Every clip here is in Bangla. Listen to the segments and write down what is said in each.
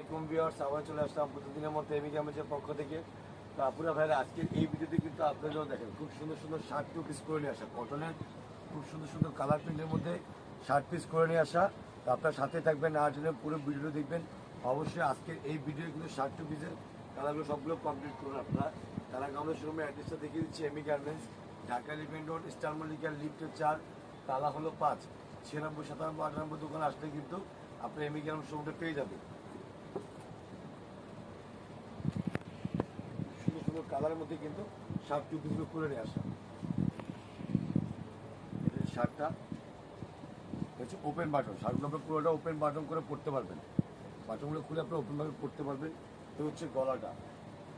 আসসালামাইকুম ভিউয়ার্স আবার চলে আসলাম প্রতিদিনের মতো এমি গ্যামেজের পক্ষ থেকে। তো আপুরা ভাইরা, আজকের এই ভিডিওতে কিন্তু আপনারাও দেখেন, খুব সুন্দর সুন্দর শার্ট টু পিস করে নিয়ে আসা কটনের খুব সুন্দর সুন্দর কালার প্রিন্টের মধ্যে শার্ট পিস করে নিয়ে আসা। তো আপনার সাথে থাকবেন আর জন্য পুরো ভিডিওটা দেখবেন। অবশ্যই আজকের এই ভিডিও কিন্তু শার্ট টু পিসের কালারগুলো সবগুলো কমপ্লিট করুন আপনারা। তারা আমাদের শোরুমের অ্যাড্রেসটা দেখিয়ে দিচ্ছি এমি গার্মেন্টস ঢাকা লিভেন রোড স্টার মল্লিকার লিফটের চার, তালা হলো পাঁচ, ছিয়ানব্বই, সাতানব্বই, আটানব্বই দোকান আসলে কিন্তু আপনি এমি গার্মেন্টস শোরুমটা পেয়ে যাবেন সুন্দর সুন্দর কালারের মধ্যে কিন্তু শার্ট টু পিসগুলো করে নিয়ে আসা। শার্টটা হচ্ছে ওপেন বাটন শার্টগুলো আপনি পুরোটা ওপেন বাটন করে পড়তে পারবেন। বাটনগুলো খুলে আপনি ওপেনভাবে পড়তে পারবেন। এটা হচ্ছে গলাটা।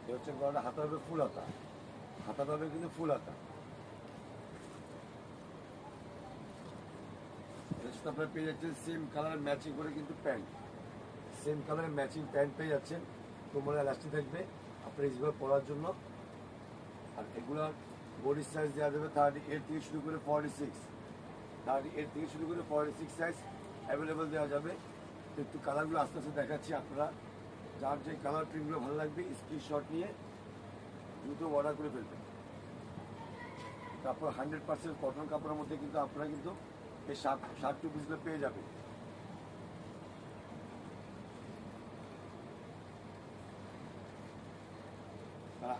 এটা হচ্ছে গলাটা হাতা হবে ফুল হাতা। হাতাটা হবে কিন্তু ফুল হাতা। সাথে পেয়ে যাচ্ছেন সেম কালার ম্যাচিং করে কিন্তু প্যান্ট সেম কালারের ম্যাচিং প্যান্ট পেয়ে যাচ্ছেন। কোমরে এলাস্টিক থাকবে। আপনার এইগুলো পরার জন্য। আর এগুলোর বডি সাইজ দেওয়া যাবে থার্টি এইট থেকে শুরু করে ফর্টি সিক্স থার্টি এইট থেকে শুরু করে ফর্টি সিক্স সাইজ অ্যাভেলেবেল দেওয়া যাবে একটু কালারগুলো আস্তে আস্তে দেখাচ্ছি আপনারা। যার যে কালার প্রিন্টগুলো ভালো লাগবে স্ক্রিনশট নিয়ে দ্রুত অর্ডার করে ফেলবেন। তারপর হান্ড্রেড পার্সেন্ট কটন কাপড়ের মধ্যে কিন্তু আপনারা কিন্তু এই শার্ট শার্ট টু পিসগুলো পেয়ে যাবেন।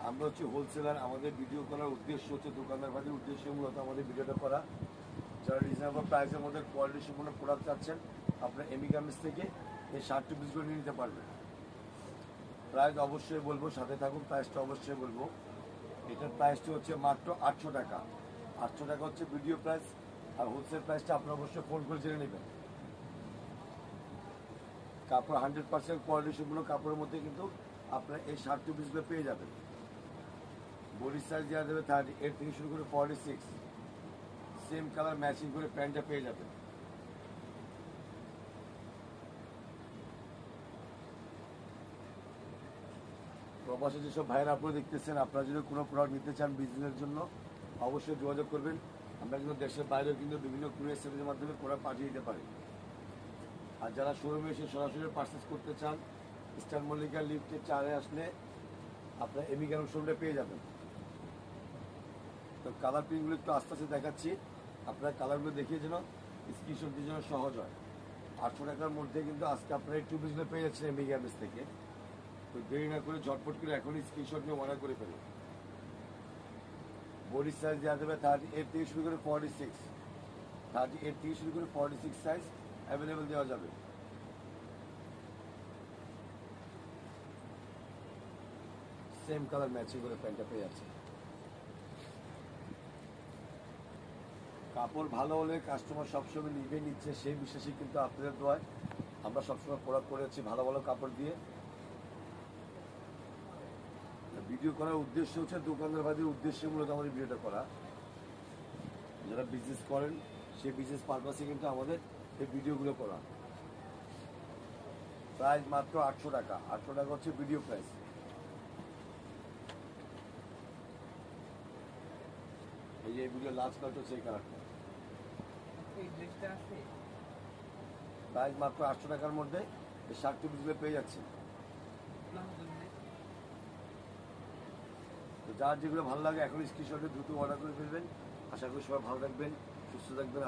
আমরা হচ্ছে হোলসেলার আমাদের ভিডিও করার উদ্দেশ্য হচ্ছে দোকানদার বাড়ির উদ্দেশ্য মূলত আমাদের ভিডিওটা করা। যারা রিজনেবল প্রাইসের মধ্যে কোয়ালিটি সম্পূর্ণ প্রোডাক্ট চাচ্ছেন, আপনার এমি গার্মেন্টস থেকে এই শার্ট টু পিসগুলো নিয়ে নিতে পারবেন। প্রাইস অবশ্যই বলব, সাথে থাকুন প্রাইসটা অবশ্যই বলব। এটার প্রাইসটা হচ্ছে মাত্র আটশো টাকা। আটশো টাকা হচ্ছে ভিডিও প্রাইস আর হোলসেল প্রাইসটা আপনারা অবশ্যই ফোন করে জেনে নেবেন। কাপড় হান্ড্রেড পার্সেন্ট কোয়ালিটি সম্পূর্ণ কাপড়ের মধ্যে কিন্তু আপনারা এই শার্ট টু পিসগুলো পেয়ে যাবেন। বডি সাইজ দেওয়া যাবে থার্টি এইট থেকে শুরু করে forty six same colour matching করে প্যান্টটা পেয়ে যাবেন প্রবাসে যেসব ভাইয়েরা আপনারা দেখতেছেন, আপনারা যদি কোনো প্রোডাক্ট নিতে চান বিজনেসের জন্য, অবশ্যই যোগাযোগ করবেন। আমরা কিন্তু দেশের বাইরেও কিন্তু বিভিন্ন কুরিয়ার সার্ভিসের মাধ্যমে প্রোডাক্ট পাঠিয়ে দিতে পারি। আর যারা শোরুমে এসে সরাসরি পার্চেস করতে চান স্টার মল্লিকা লিফটে চারে আসলে আপনার এমি গ্যারম শোরুমটা পেয়ে যাবেন। তো কালার প্রিন্টগুলো একটু আস্তে আস্তে দেখাচ্ছি। আপনারা কালারগুলো দেখিয়ে যেন স্ক্রিনশট দিয়ে যেন সহজ হয়। আটশো টাকার মধ্যে কিন্তু আজকে আপনারা টু পিসগুলো পেয়ে যাচ্ছেন এমি গ্যামেজ থেকে। তো দেরি না করে ঝটপট করে এখনই স্ক্রিনশট নিয়ে অর্ডার করে ফেলুন। বডি সাইজ দেওয়া যাবে থার্টি এইট থেকে শুরু করে ফর্টি সিক্স থার্টি এইট থেকে শুরু করে ফর্টি সিক্স সাইজ অ্যাভেলেবেল দেওয়া যাবে। সেম কালার ম্যাচিং করে প্যান্টটা পেয়ে যাচ্ছে কাপড় ভালো হলে কাস্টমার সবসময় নিবে নিচ্ছে সেই বিশ্বাসে কিন্তু আপনাদের দোয়ায়। আমরা সবসময় প্রোডাক্ট করে যাচ্ছি ভালো ভালো কাপড় দিয়ে। ভিডিও করার উদ্দেশ্য হচ্ছে দোকানদার বাদের উদ্দেশ্যে মূলত আমাদের ভিডিওটা করা। যারা বিজনেস করেন সেই বিজনেস পারপাসে কিন্তু আমাদের এই ভিডিওগুলো করা। প্রাইস মাত্র আটশো টাকা। আটশো টাকা হচ্ছে ভিডিও প্রাইস এই যে ভিডিও লাস্ট কালারটা হচ্ছে এই কালারটা প্রাইস মাত্র আটশো টাকার মধ্যে এই শার্টটি বুঝলে পেয়ে যাচ্ছে। তো যার যেগুলো ভালো লাগে এখন স্ক্রিনশটে দ্রুত অর্ডার করে ফেলবেন। আশা করি সবাই ভালো থাকবেন, সুস্থ থাকবেন।